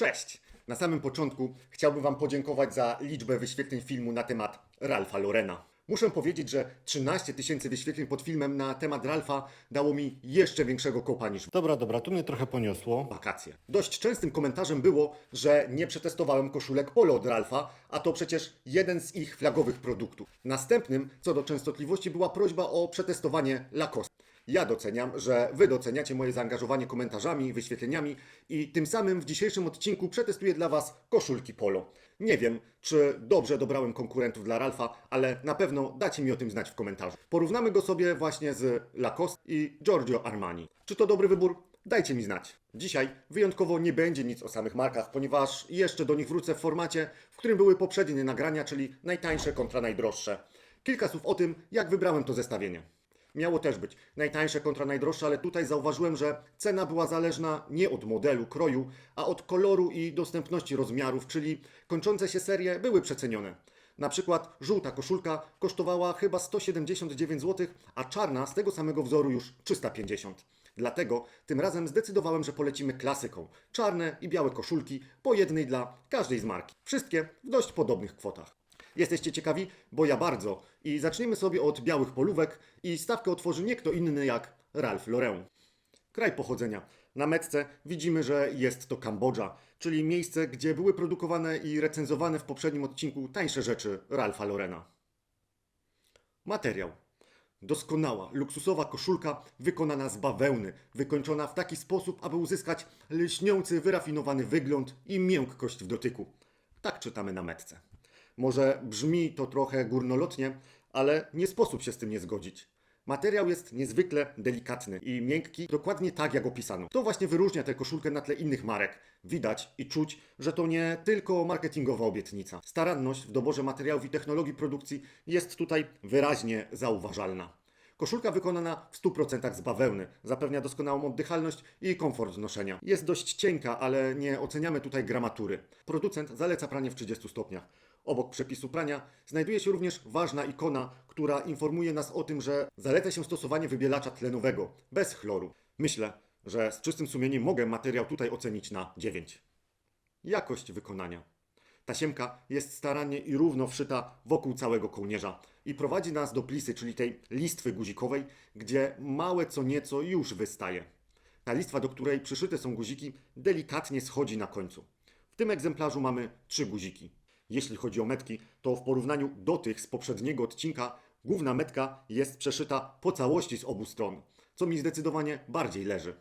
Cześć! Na samym początku chciałbym Wam podziękować za liczbę wyświetleń filmu na temat Ralfa Lorena. Muszę powiedzieć, że 13 tysięcy wyświetleń pod filmem na temat Ralfa dało mi jeszcze większego kopa niż Dobra, dobra, tu mnie trochę poniosło. wakacje. Dość częstym komentarzem było, że nie przetestowałem koszulek polo od Ralfa, a to przecież jeden z ich flagowych produktów. Następnym, co do częstotliwości, była prośba o przetestowanie Lacoste. Ja doceniam, że Wy doceniacie moje zaangażowanie komentarzami, wyświetleniami i tym samym w dzisiejszym odcinku przetestuję dla Was koszulki polo. Nie wiem, czy dobrze dobrałem konkurentów dla Ralfa, ale na pewno dacie mi o tym znać w komentarzu. Porównamy go sobie właśnie z Lacoste i Giorgio Armani. Czy to dobry wybór? Dajcie mi znać. Dzisiaj wyjątkowo nie będzie nic o samych markach, ponieważ jeszcze do nich wrócę w formacie, w którym były poprzednie nagrania, czyli najtańsze kontra najdroższe. Kilka słów o tym, jak wybrałem to zestawienie. Miało też być najtańsze kontra najdroższe, ale tutaj zauważyłem, że cena była zależna nie od modelu, kroju, a od koloru i dostępności rozmiarów, czyli kończące się serie były przecenione. Na przykład żółta koszulka kosztowała chyba 179 zł, a czarna z tego samego wzoru już 350. Dlatego tym razem zdecydowałem, że polecimy klasyką. Czarne i białe koszulki, po jednej dla każdej z marki. Wszystkie w dość podobnych kwotach. Jesteście ciekawi? Bo ja bardzo. I zaczniemy sobie od białych polówek i stawkę otworzy nie kto inny jak Ralph Lauren. Kraj pochodzenia. Na metce widzimy, że jest to Kambodża, czyli miejsce, gdzie były produkowane i recenzowane w poprzednim odcinku tańsze rzeczy Ralpha Lorena. Materiał. Doskonała, luksusowa koszulka wykonana z bawełny, wykończona w taki sposób, aby uzyskać lśniący, wyrafinowany wygląd i miękkość w dotyku. Tak czytamy na metce. Może brzmi to trochę górnolotnie, ale nie sposób się z tym nie zgodzić. Materiał jest niezwykle delikatny i miękki, dokładnie tak jak opisano. To właśnie wyróżnia tę koszulkę na tle innych marek. Widać i czuć, że to nie tylko marketingowa obietnica. Staranność w doborze materiałów i technologii produkcji jest tutaj wyraźnie zauważalna. Koszulka wykonana w 100% z bawełny, zapewnia doskonałą oddychalność i komfort noszenia. Jest dość cienka, ale nie oceniamy tutaj gramatury. Producent zaleca pranie w 30 stopniach. Obok przepisu prania znajduje się również ważna ikona, która informuje nas o tym, że zaleca się stosowanie wybielacza tlenowego, bez chloru. Myślę, że z czystym sumieniem mogę materiał tutaj ocenić na 9. Jakość wykonania. Tasiemka jest starannie i równo wszyta wokół całego kołnierza i prowadzi nas do plisy, czyli tej listwy guzikowej, gdzie małe co nieco już wystaje. Ta listwa, do której przyszyte są guziki, delikatnie schodzi na końcu. W tym egzemplarzu mamy trzy guziki. Jeśli chodzi o metki, to w porównaniu do tych z poprzedniego odcinka, główna metka jest przeszyta po całości z obu stron, co mi zdecydowanie bardziej leży.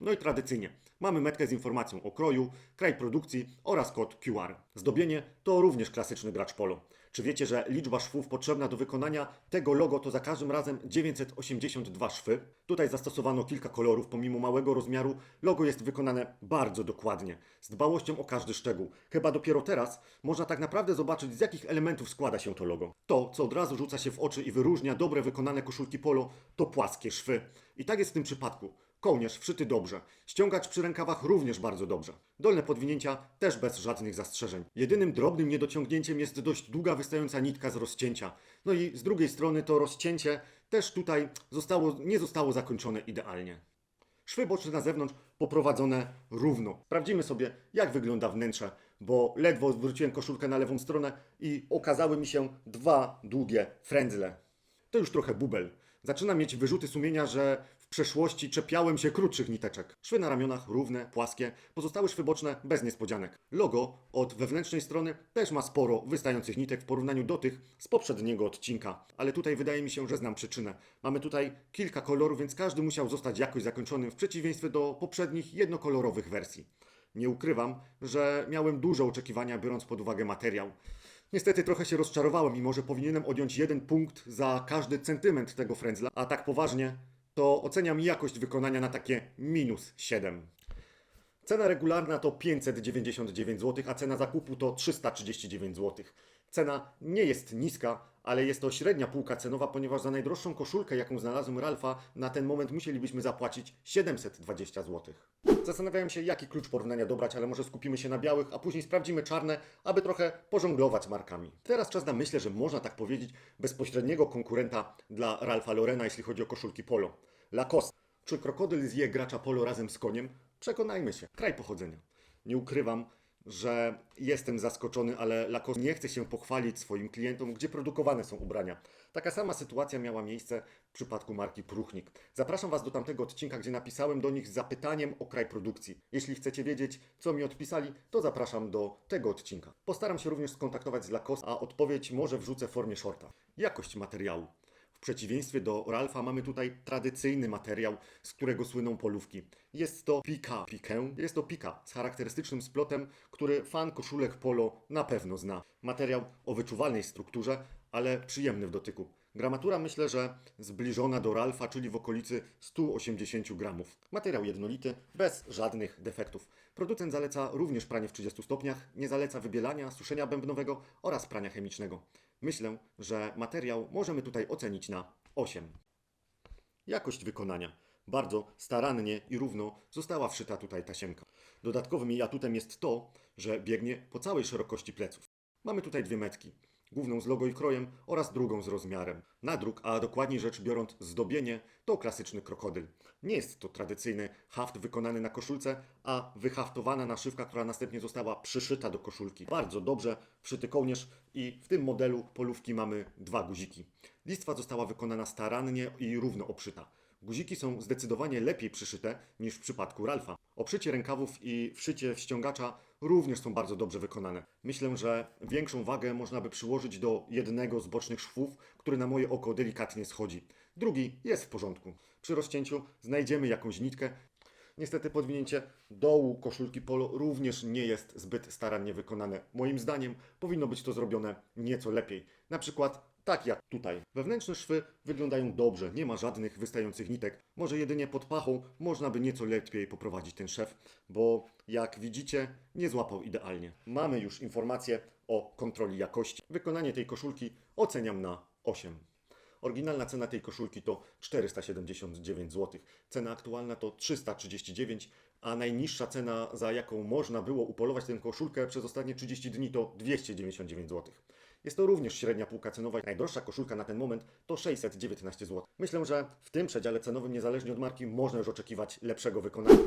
No i tradycyjnie mamy metkę z informacją o kroju, kraj produkcji oraz kod QR. Zdobienie to również klasyczny gracz polo. Czy wiecie, że liczba szwów potrzebna do wykonania tego logo to za każdym razem 982 szwy? Tutaj zastosowano kilka kolorów, pomimo małego rozmiaru logo jest wykonane bardzo dokładnie, z dbałością o każdy szczegół. Chyba dopiero teraz można tak naprawdę zobaczyć z jakich elementów składa się to logo. To, co od razu rzuca się w oczy i wyróżnia dobre wykonane koszulki polo, to płaskie szwy. I tak jest w tym przypadku. Kołnierz wszyty dobrze. Ściągacz przy rękawach również bardzo dobrze. Dolne podwinięcia też bez żadnych zastrzeżeń. Jedynym drobnym niedociągnięciem jest dość długa wystająca nitka z rozcięcia. No i z drugiej strony to rozcięcie też tutaj zostało, nie zostało zakończone idealnie. Szwy boczne na zewnątrz poprowadzone równo. Sprawdzimy sobie, jak wygląda wnętrze, bo ledwo zwróciłem koszulkę na lewą stronę i okazały mi się dwa długie frędzle. To już trochę bubel. Zaczynam mieć wyrzuty sumienia, że w przeszłości czepiałem się krótszych niteczek. Szwy na ramionach równe, płaskie, pozostałe szwy boczne bez niespodzianek. Logo od wewnętrznej strony też ma sporo wystających nitek w porównaniu do tych z poprzedniego odcinka. Ale tutaj wydaje mi się, że znam przyczynę. Mamy tutaj kilka kolorów, więc każdy musiał zostać jakoś zakończony w przeciwieństwie do poprzednich jednokolorowych wersji. Nie ukrywam, że miałem duże oczekiwania, biorąc pod uwagę materiał. Niestety trochę się rozczarowałem i może powinienem odjąć jeden punkt za każdy centymetr tego frędzla, a tak poważnie to oceniam jakość wykonania na takie minus 7. Cena regularna to 599 zł, a cena zakupu to 339 zł. Cena nie jest niska, ale jest to średnia półka cenowa, ponieważ za najdroższą koszulkę, jaką znalazłem Ralfa, na ten moment musielibyśmy zapłacić 720 zł. Zastanawiałem się, jaki klucz porównania dobrać, ale może skupimy się na białych, a później sprawdzimy czarne, aby trochę pożonglować markami. Teraz czas na myślę, że można tak powiedzieć, bezpośredniego konkurenta dla Ralfa Lorena, jeśli chodzi o koszulki polo. Lacoste. Czy krokodyl zje gracza polo razem z koniem? Przekonajmy się. Kraj pochodzenia. Nie ukrywam, że jestem zaskoczony, ale Lacoste nie chce się pochwalić swoim klientom, gdzie produkowane są ubrania. Taka sama sytuacja miała miejsce w przypadku marki Pruchnik. Zapraszam Was do tamtego odcinka, gdzie napisałem do nich z zapytaniem o kraj produkcji. Jeśli chcecie wiedzieć, co mi odpisali, to zapraszam do tego odcinka. Postaram się również skontaktować z Lacoste, a odpowiedź może wrzucę w formie shorta. Jakość materiału. W przeciwieństwie do Ralfa mamy tutaj tradycyjny materiał, z którego słyną polówki. Jest to pika. Pikę? Jest to pika z charakterystycznym splotem, który fan koszulek polo na pewno zna. Materiał o wyczuwalnej strukturze, ale przyjemny w dotyku. Gramatura myślę, że zbliżona do Ralfa, czyli w okolicy 180 gramów. Materiał jednolity, bez żadnych defektów. Producent zaleca również pranie w 30 stopniach, nie zaleca wybielania, suszenia bębnowego oraz prania chemicznego. Myślę, że materiał możemy tutaj ocenić na 8. Jakość wykonania. Bardzo starannie i równo została wszyta tutaj tasiemka. Dodatkowym jej atutem jest to, że biegnie po całej szerokości pleców. Mamy tutaj dwie metki. Główną z logo i krojem oraz drugą z rozmiarem. Nadruk, a dokładniej rzecz biorąc zdobienie, to klasyczny krokodyl. Nie jest to tradycyjny haft wykonany na koszulce, a wyhaftowana naszywka, która następnie została przyszyta do koszulki. Bardzo dobrze wszyty kołnierz i w tym modelu polówki mamy dwa guziki. Listwa została wykonana starannie i równo obszyta. Guziki są zdecydowanie lepiej przyszyte niż w przypadku Ralfa. Obszycie rękawów i wszycie wściągacza również są bardzo dobrze wykonane. Myślę, że większą wagę można by przyłożyć do jednego z bocznych szwów, który na moje oko delikatnie schodzi. Drugi jest w porządku. Przy rozcięciu znajdziemy jakąś nitkę. Niestety podwinięcie dołu koszulki polo również nie jest zbyt starannie wykonane. Moim zdaniem powinno być to zrobione nieco lepiej. Na przykład tak jak tutaj. Wewnętrzne szwy wyglądają dobrze, nie ma żadnych wystających nitek. Może jedynie pod pachą można by nieco lepiej poprowadzić ten szef, bo jak widzicie, nie złapał idealnie. Mamy już informacje o kontroli jakości. Wykonanie tej koszulki oceniam na 8. Oryginalna cena tej koszulki to 479 zł. Cena aktualna to 339, a najniższa cena, za jaką można było upolować tę koszulkę przez ostatnie 30 dni to 299 zł. Jest to również średnia półka cenowa. Najdroższa koszulka na ten moment to 619 zł. Myślę, że w tym przedziale cenowym, niezależnie od marki, można już oczekiwać lepszego wykonania.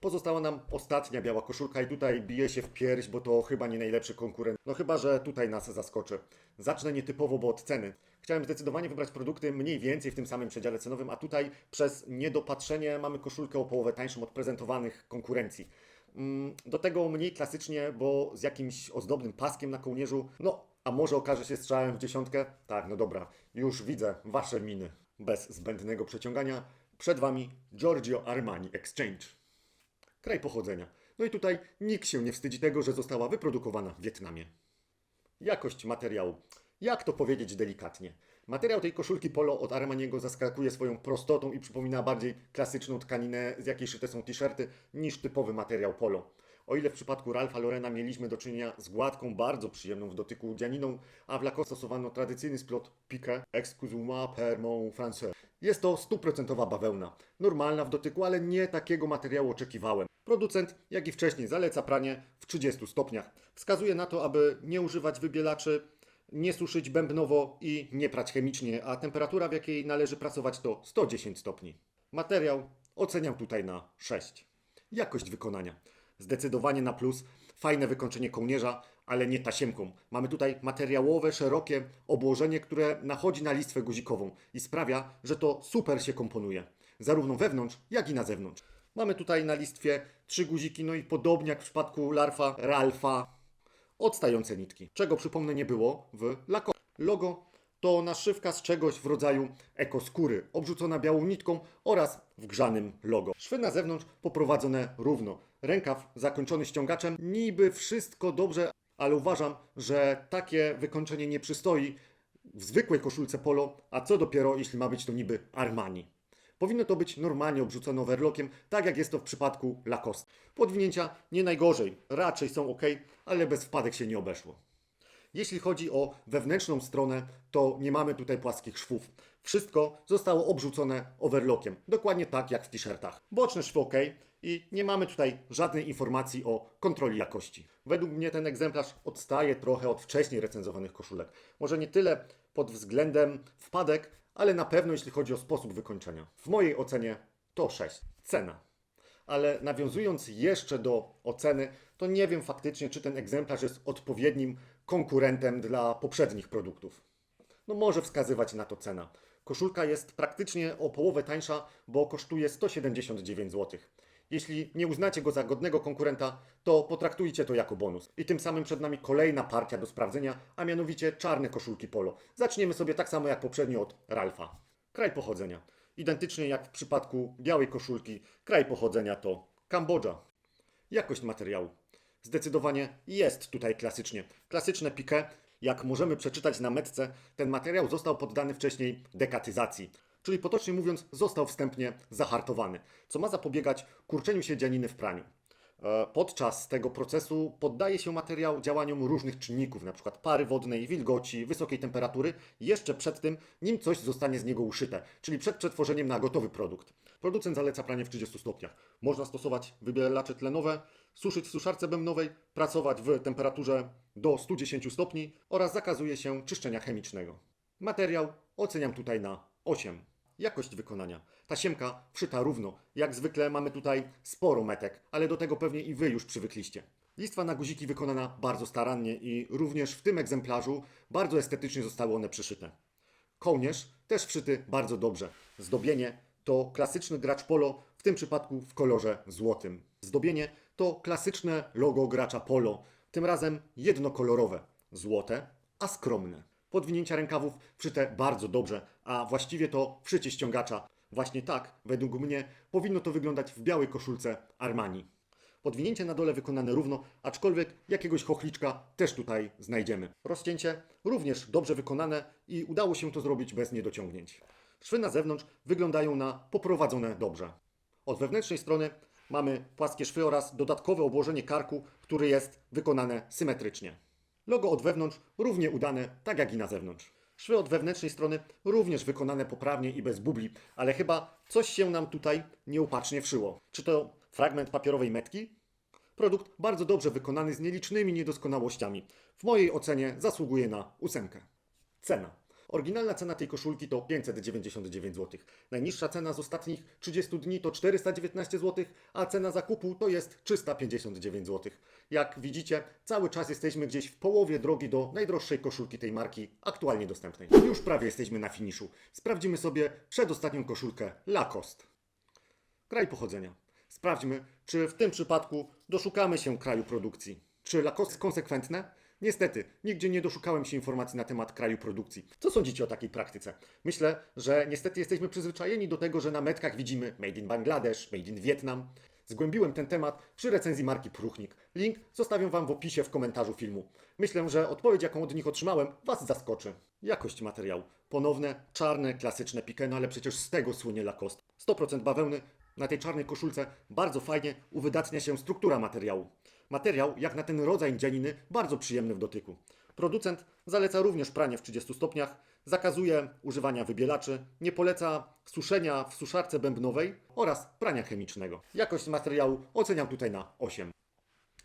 Pozostała nam ostatnia biała koszulka i tutaj bije się w pierś, bo to chyba nie najlepszy konkurent. No chyba, że tutaj nas zaskoczy. Zacznę nietypowo, bo od ceny. Chciałem zdecydowanie wybrać produkty mniej więcej w tym samym przedziale cenowym, a tutaj przez niedopatrzenie mamy koszulkę o połowę tańszą od prezentowanych konkurencji. Mm, Do tego mniej klasycznie, bo z jakimś ozdobnym paskiem na kołnierzu. No, a może okaże się strzałem w dziesiątkę? Tak, no dobra, już widzę wasze miny. Bez zbędnego przeciągania, przed wami Giorgio Armani Exchange. Kraj pochodzenia. No i tutaj nikt się nie wstydzi tego, że została wyprodukowana w Wietnamie. Jakość materiału. Jak to powiedzieć delikatnie? Materiał tej koszulki polo od Armaniego zaskakuje swoją prostotą i przypomina bardziej klasyczną tkaninę, z jakiej szyte są t-shirty, niż typowy materiał polo. O ile w przypadku Ralpha Lorena mieliśmy do czynienia z gładką, bardzo przyjemną w dotyku dzianiną, a w Lacoste stosowano tradycyjny splot piqué, excusez-moi per mon français. Jest to stuprocentowa bawełna. Normalna w dotyku, ale nie takiego materiału oczekiwałem. Producent, jak i wcześniej, zaleca pranie w 30 stopniach. Wskazuje na to, aby nie używać wybielaczy, nie suszyć bębnowo i nie prać chemicznie, a temperatura, w jakiej należy pracować, to 110 stopni. Materiał oceniam tutaj na 6. Jakość wykonania. Zdecydowanie na plus. Fajne wykończenie kołnierza, ale nie tasiemką. Mamy tutaj materiałowe, szerokie obłożenie, które nachodzi na listwę guzikową i sprawia, że to super się komponuje. Zarówno wewnątrz, jak i na zewnątrz. Mamy tutaj na listwie trzy guziki, no i podobnie jak w przypadku Larfa, Ralfa, odstające nitki. Czego przypomnę nie było w Lacoste. Logo to naszywka z czegoś w rodzaju ekoskóry, obrzucona białą nitką oraz wgrzanym logo. Szwy na zewnątrz poprowadzone równo. Rękaw zakończony ściągaczem. Niby wszystko dobrze, ale uważam, że takie wykończenie nie przystoi w zwykłej koszulce polo, a co dopiero jeśli ma być to niby Armani. Powinno to być normalnie obrzucone overlockiem, tak jak jest to w przypadku Lacoste. Podwinięcia nie najgorzej, raczej są ok, ale bez wpadek się nie obeszło. Jeśli chodzi o wewnętrzną stronę, to nie mamy tutaj płaskich szwów. Wszystko zostało obrzucone overlockiem, dokładnie tak jak w t-shirtach. Boczne szwy ok i nie mamy tutaj żadnej informacji o kontroli jakości. Według mnie ten egzemplarz odstaje trochę od wcześniej recenzowanych koszulek. Może nie tyle pod względem wpadek, ale na pewno jeśli chodzi o sposób wykończenia. W mojej ocenie to 6. Cena. ale nawiązując jeszcze do oceny, to nie wiem faktycznie, czy ten egzemplarz jest odpowiednim konkurentem dla poprzednich produktów. No może wskazywać na to cena. Koszulka jest praktycznie o połowę tańsza, bo kosztuje 179 zł. Jeśli nie uznacie go za godnego konkurenta, to potraktujcie to jako bonus. I tym samym przed nami kolejna partia do sprawdzenia, a mianowicie czarne koszulki polo. Zaczniemy sobie tak samo jak poprzednio od Ralfa. Kraj pochodzenia. Identycznie jak w przypadku białej koszulki, kraj pochodzenia to Kambodża. Jakość materiału. Zdecydowanie jest tutaj klasycznie. Klasyczne piqué, jak możemy przeczytać na metce, ten materiał został poddany wcześniej dekatyzacji. Czyli potocznie mówiąc, został wstępnie zahartowany, co ma zapobiegać kurczeniu się dzianiny w praniu. E, Podczas tego procesu poddaje się materiał działaniom różnych czynników, np. pary wodnej, wilgoci, wysokiej temperatury, jeszcze przed tym, nim coś zostanie z niego uszyte, czyli przed przetworzeniem na gotowy produkt. Producent zaleca pranie w 30 stopniach. Można stosować wybielacze tlenowe, suszyć w suszarce bębnowej, pracować w temperaturze do 110 stopni oraz zakazuje się czyszczenia chemicznego. Materiał oceniam tutaj na 8. Jakość wykonania. Tasiemka wszyta równo. Jak zwykle mamy tutaj sporo metek, ale do tego pewnie i Wy już przywykliście. Listwa na guziki wykonana bardzo starannie i również w tym egzemplarzu bardzo estetycznie zostały one przyszyte. Kołnierz też wszyty bardzo dobrze. Zdobienie to klasyczny gracz polo, w tym przypadku w kolorze złotym. Zdobienie to klasyczne logo gracza polo, tym razem jednokolorowe, złote, a skromne. Podwinięcia rękawów wszyte bardzo dobrze, a właściwie to wszycie ściągacza. Właśnie tak, według mnie, powinno to wyglądać w białej koszulce Armani. Podwinięcie na dole wykonane równo, aczkolwiek jakiegoś chochliczka też tutaj znajdziemy. Rozcięcie również dobrze wykonane i udało się to zrobić bez niedociągnięć. Szwy na zewnątrz wyglądają na poprowadzone dobrze. Od wewnętrznej strony mamy płaskie szwy oraz dodatkowe obłożenie karku, które jest wykonane symetrycznie. Logo od wewnątrz równie udane, tak jak i na zewnątrz. Szwy od wewnętrznej strony również wykonane poprawnie i bez bubli, ale chyba coś się nam tutaj nieupatrznie wszyło. Czy to fragment papierowej metki? Produkt bardzo dobrze wykonany z nielicznymi niedoskonałościami. W mojej ocenie zasługuje na ósemkę. Cena. Oryginalna cena tej koszulki to 599 zł. Najniższa cena z ostatnich 30 dni to 419 zł, a cena zakupu to jest 359 zł. Jak widzicie, cały czas jesteśmy gdzieś w połowie drogi do najdroższej koszulki tej marki aktualnie dostępnej. Już prawie jesteśmy na finiszu. Sprawdzimy sobie przedostatnią koszulkę Lacoste. Kraj pochodzenia. Sprawdźmy, czy w tym przypadku doszukamy się kraju produkcji. Czy Lacoste konsekwentne? Niestety, nigdzie nie doszukałem się informacji na temat kraju produkcji. Co sądzicie o takiej praktyce? Myślę, że niestety jesteśmy przyzwyczajeni do tego, że na metkach widzimy Made in Bangladesz, Made in Vietnam. Zgłębiłem ten temat przy recenzji marki Pruchnik. Link zostawię Wam w opisie w komentarzu filmu. Myślę, że odpowiedź, jaką od nich otrzymałem, Was zaskoczy. Jakość materiału. Ponowne, czarne, klasyczne pique, no ale przecież z tego słynie Lacoste. 100% bawełny. Na tej czarnej koszulce bardzo fajnie uwydatnia się struktura materiału. Materiał, jak na ten rodzaj dzianiny, bardzo przyjemny w dotyku. Producent zaleca również pranie w 30 stopniach, zakazuje używania wybielaczy, nie poleca suszenia w suszarce bębnowej oraz prania chemicznego. Jakość materiału oceniam tutaj na 8.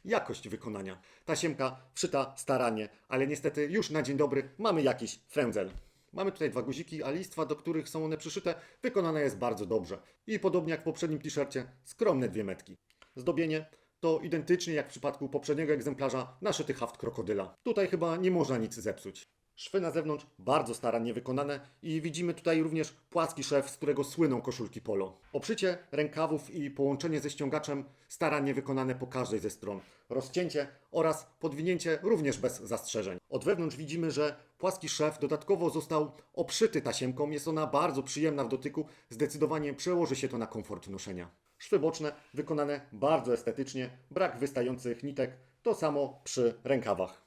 Jakość wykonania. Tasiemka wszyta starannie, ale niestety już na dzień dobry mamy jakiś frędzel. Mamy tutaj dwa guziki, a listwa, do których są one przyszyte, wykonana jest bardzo dobrze. I podobnie jak w poprzednim t-shircie, skromne dwie metki. Zdobienie to identycznie jak w przypadku poprzedniego egzemplarza naszyty haft krokodyla. Tutaj chyba nie można nic zepsuć. Szwy na zewnątrz bardzo starannie wykonane i widzimy tutaj również płaski szef, z którego słyną koszulki polo. Obszycie rękawów i połączenie ze ściągaczem starannie wykonane po każdej ze stron. Rozcięcie oraz podwinięcie również bez zastrzeżeń. Od wewnątrz widzimy, że płaski szef dodatkowo został obszyty tasiemką. Jest ona bardzo przyjemna w dotyku. Zdecydowanie przełoży się to na komfort noszenia. Szwy boczne wykonane bardzo estetycznie, brak wystających nitek. To samo przy rękawach.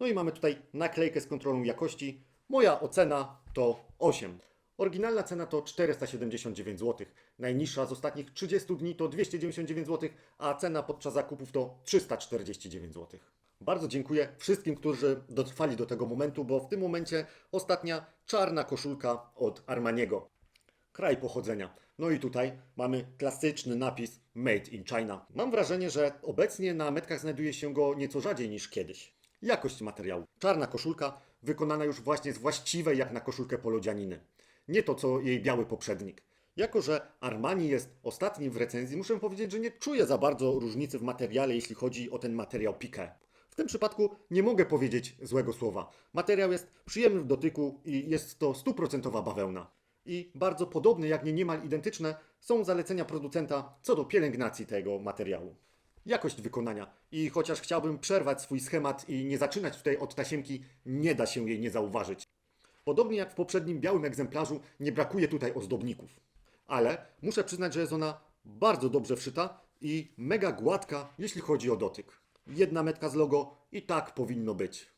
No i mamy tutaj naklejkę z kontrolą jakości. Moja ocena to 8. Oryginalna cena to 479 zł. Najniższa z ostatnich 30 dni to 299 zł, a cena podczas zakupów to 349 zł. Bardzo dziękuję wszystkim, którzy dotrwali do tego momentu, bo w tym momencie ostatnia czarna koszulka od Armaniego. Kraj pochodzenia. No i tutaj mamy klasyczny napis Made in China. Mam wrażenie, że obecnie na metkach znajduje się go nieco rzadziej niż kiedyś. Jakość materiału. Czarna koszulka wykonana już właśnie z właściwej jak na koszulkę polodzianiny. Nie to co jej biały poprzednik. Jako, że Armani jest ostatni w recenzji, muszę powiedzieć, że nie czuję za bardzo różnicy w materiale, jeśli chodzi o ten materiał Piqué. W tym przypadku nie mogę powiedzieć złego słowa. Materiał jest przyjemny w dotyku i jest to stuprocentowa bawełna. I bardzo podobne, jak nie niemal identyczne, są zalecenia producenta co do pielęgnacji tego materiału. Jakość wykonania. I chociaż chciałbym przerwać swój schemat i nie zaczynać tutaj od tasiemki, nie da się jej nie zauważyć. Podobnie jak w poprzednim białym egzemplarzu, nie brakuje tutaj ozdobników. Ale muszę przyznać, że jest ona bardzo dobrze wszyta i mega gładka, jeśli chodzi o dotyk. Jedna metka z logo i tak powinno być.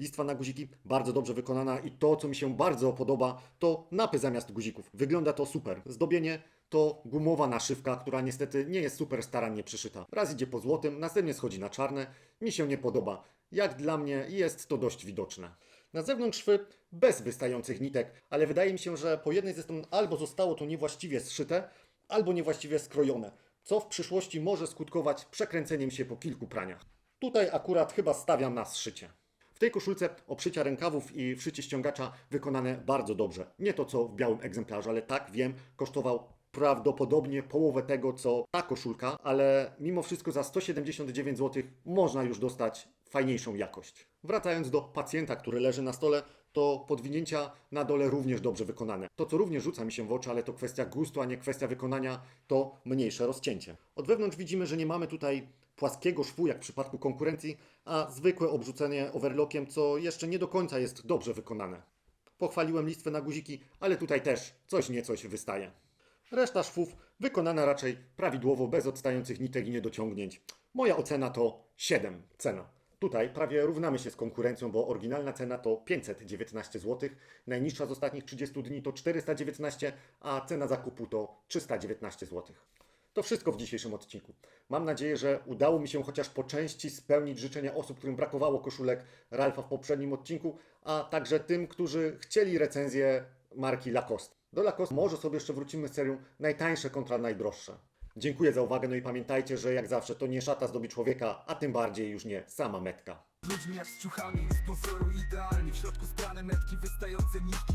Listwa na guziki bardzo dobrze wykonana i to, co mi się bardzo podoba, to napy zamiast guzików. Wygląda to super. Zdobienie to gumowa naszywka, która niestety nie jest super starannie przyszyta. Raz idzie po złotym, następnie schodzi na czarne. Mi się nie podoba. Jak dla mnie jest to dość widoczne. Na zewnątrz szwy bez wystających nitek, ale wydaje mi się, że po jednej ze stron albo zostało to niewłaściwie zszyte, albo niewłaściwie skrojone, co w przyszłości może skutkować przekręceniem się po kilku praniach. Tutaj akurat chyba stawiam na zszycie. Tej koszulce obszycia rękawów i wszycie ściągacza wykonane bardzo dobrze. Nie to co w białym egzemplarzu, ale tak wiem, kosztował prawdopodobnie połowę tego co ta koszulka, ale mimo wszystko za 179 zł można już dostać fajniejszą jakość. Wracając do pacjenta, który leży na stole, to podwinięcia na dole również dobrze wykonane. To, co również rzuca mi się w oczy, ale to kwestia gustu, a nie kwestia wykonania, to mniejsze rozcięcie. Od wewnątrz widzimy, że nie mamy tutaj płaskiego szwu, jak w przypadku konkurencji, a zwykłe obrzucenie overlockiem, co jeszcze nie do końca jest dobrze wykonane. Pochwaliłem listwę na guziki, ale tutaj też coś niecoś wystaje. Reszta szwów wykonana raczej prawidłowo, bez odstających nitek i niedociągnięć. Moja ocena to 7 cena. Tutaj prawie równamy się z konkurencją, bo oryginalna cena to 519 zł, najniższa z ostatnich 30 dni to 419, a cena zakupu to 319 zł. To wszystko w dzisiejszym odcinku. Mam nadzieję, że udało mi się chociaż po części spełnić życzenia osób, którym brakowało koszulek Ralfa w poprzednim odcinku, a także tym, którzy chcieli recenzję marki Lacoste. Do Lacoste może sobie jeszcze wrócimy z serią najtańsze kontra najdroższe. Dziękuję za uwagę, no i pamiętajcie, że jak zawsze to nie szata zdobi człowieka, a tym bardziej już nie sama metka. Ludźmi jak z ciuchami, sponsoru idealni W środku sprane metki, wystające nitki